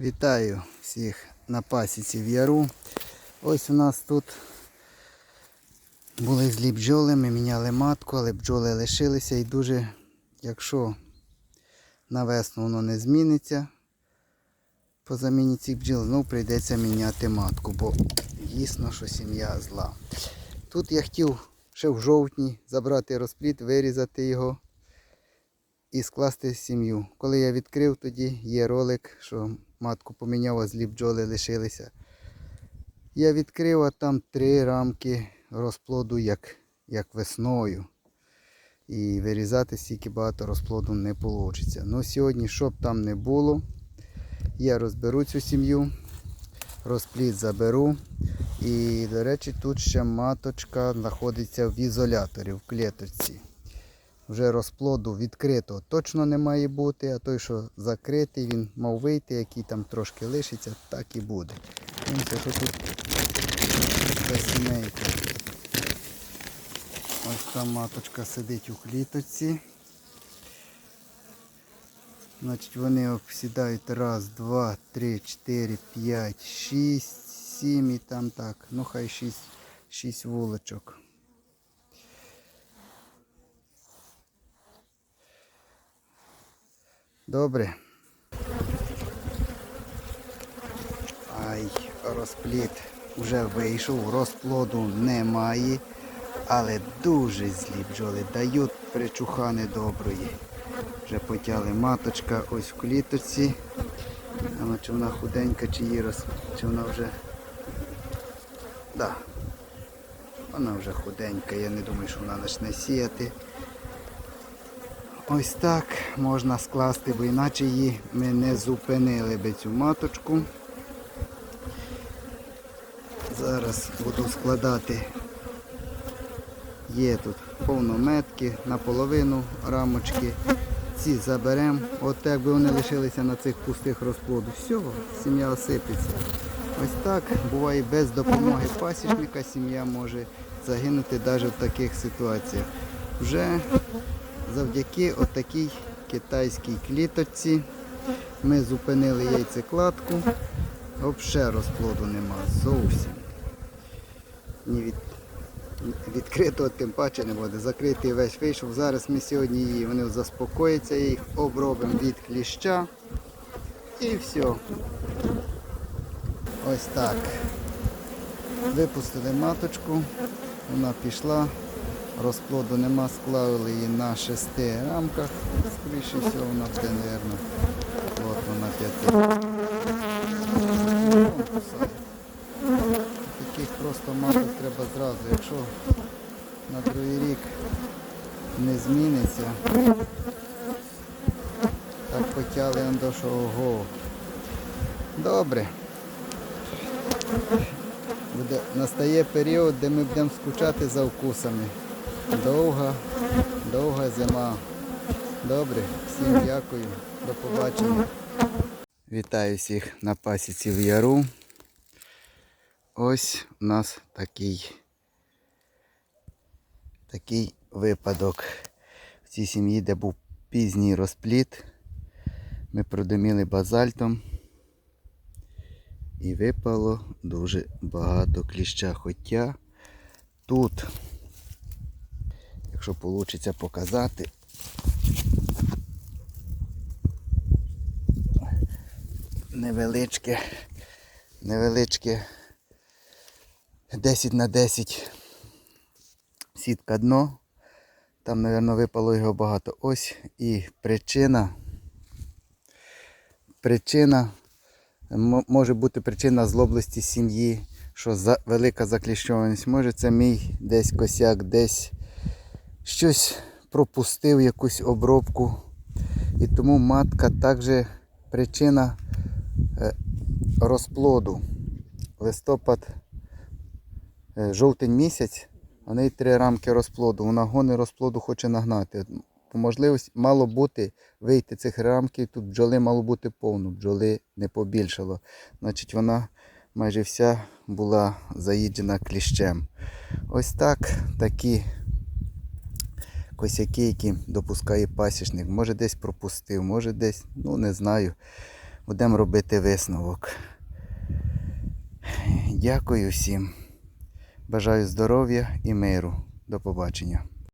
Вітаю всіх на пасіці в яру. Ось у нас тут були злі бджоли, ми міняли матку, але бджоли лишилися і дуже, якщо на весну воно не зміниться, по заміні цих бджіл, знов прийдеться міняти матку, бо дійсно, що сім'я зла. Тут я хотів ще в жовтні забрати розплід, вирізати його і скласти сім'ю. Коли я відкрив, тоді є ролик, що матку поміняв, а злі бджоли лишилися. Я відкрив, а там три рамки розплоду, як, як весною. І вирізати стільки багато розплоду не вийде. Ну сьогодні, щоб там не було, я розберу цю сім'ю, розплід заберу. І, до речі, тут ще маточка знаходиться в ізоляторі, в клеточці вже розплоду відкритого точно не має бути, а той, що закритий, він мав вийти, який там трошки лишиться, так і буде. Дивіться, що тут сімейка. Ось там маточка сидить у кліточці. Значить, вони обсідають раз, два, три, чотири, п'ять, шість, сім і там так. Ну хай шість, шість вулочок. Добре. Ай, розплід вже вийшов, розплоду немає, але дуже злі бджоли дають причухани доброї. Вже потяли маточка ось в кліточці. Але чи вона худенька, чи її роз... чи вона вже. Да. Вона вже худенька, я не думаю, що вона почне сіяти. Ось так можна скласти, бо іначе її ми не зупинили би цю маточку. Зараз буду складати. Є тут повнометки, наполовину рамочки. Ці заберемо. От якби вони лишилися на цих пустих розплодах. Все, сім'я осипеться. Ось так буває без допомоги пасічника сім'я може загинути навіть в таких ситуаціях. Вже завдяки отакій китайській кліточці ми зупинили яйцекладку. Взагалі розплоду нема зовсім. Ні від, відкритого тим паче не буде. Закритий весь вийшов. Зараз ми сьогодні її вони заспокояться, їх обробимо від кліща. І все. Ось так. Випустили маточку, вона пішла. Розплоду нема, склали її на шести рамках. Скоріше всього вона буде, мабуть, от вона п'яти. Таких просто маток треба зразу. Якщо на другий рік не зміниться, так потяли до що. Добре. Буде, настає період, де ми будемо скучати за вкусами. Довга, довга зима. Добре, всім дякую, до побачення. Вітаю всіх на пасіці в яру. Ось у нас такий, такий випадок. В цій сім'ї, де був пізній розпліт, ми продиміли базальтом. І випало дуже багато кліща. Хоча тут, якщо вийде показати, невеличке, невеличке 10 на 10 сітка дно. Там, мабуть, випало його багато. Ось і причина. Причина може бути причина злоблості сім'ї, що за велика закліщованість. Може це мій десь косяк, десь щось пропустив, якусь обробку. І тому матка також причина е, розплоду. Листопад, е, жовтень місяць, у неї три рамки розплоду. Вона гони розплоду хоче нагнати. По можливості мало бути вийти цих рамків, тут бджоли мало бути повно, бджоли не побільшало. Значить, вона майже вся була заїджена кліщем. Ось так такі косяки, які допускає пасічник. Може десь пропустив, може десь, ну не знаю. Будемо робити висновок. Дякую всім. Бажаю здоров'я і миру. До побачення.